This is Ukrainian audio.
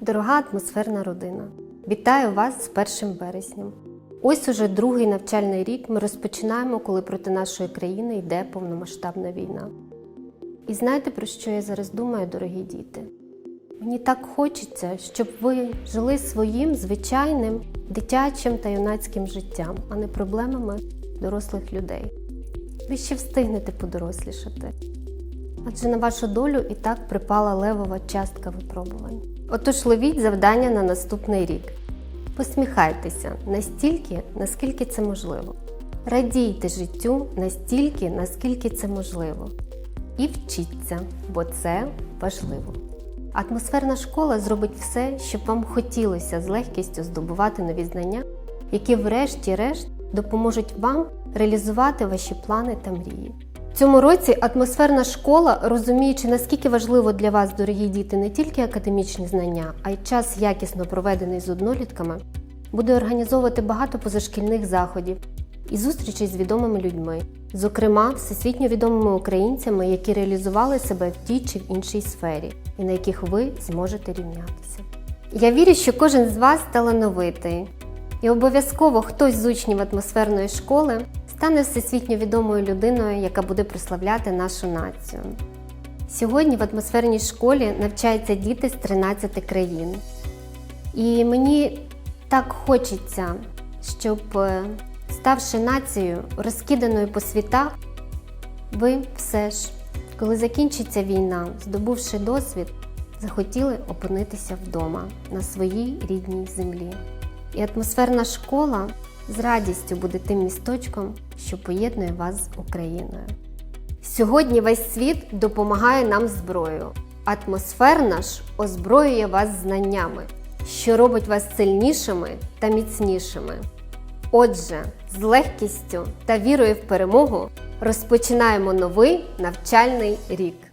Дорога атмосферна родина, вітаю вас з 1 березням. Ось уже другий навчальний рік ми розпочинаємо, коли проти нашої країни йде повномасштабна війна. І знаєте, про що я зараз думаю, дорогі діти? Мені так хочеться, щоб ви жили своїм звичайним дитячим та юнацьким життям, а не проблемами дорослих людей. Ви ще встигнете подорослішати. Адже на вашу долю і так припала левова частка випробувань. Отож ловіть завдання на наступний рік. Посміхайтеся настільки, наскільки це можливо. Радійте життю настільки, наскільки це можливо. І вчіться, бо це важливо. Атмосферна школа зробить все, щоб вам хотілося з легкістю здобувати нові знання, які, врешті-решт, допоможуть вам реалізувати ваші плани та мрії. Цьому році атмосферна школа, розуміючи, наскільки важливо для вас, дорогі діти, не тільки академічні знання, а й час якісно проведений з однолітками, буде організовувати багато позашкільних заходів і зустрічей з відомими людьми, зокрема всесвітньо відомими українцями, які реалізували себе в тій чи в іншій сфері, і на яких ви зможете рівнятися. Я вірю, що кожен з вас талановитий, і обов'язково хтось з учнів атмосферної школи стане всесвітньо відомою людиною, яка буде прославляти нашу націю. Сьогодні в атмосферній школі навчаються діти з 13 країн. І мені так хочеться, щоб, е, ставши нацією, розкиданою по світах, ви все ж, коли закінчиться війна, здобувши досвід, захотіли опинитися вдома на своїй рідній землі. І атмосферна школа з радістю буде тим місточком, що поєднує вас з Україною. Сьогодні весь світ допомагає нам зброєю. Атмосферна ж озброює вас знаннями, що робить вас сильнішими та міцнішими. Отже, з легкістю та вірою в перемогу розпочинаємо новий навчальний рік.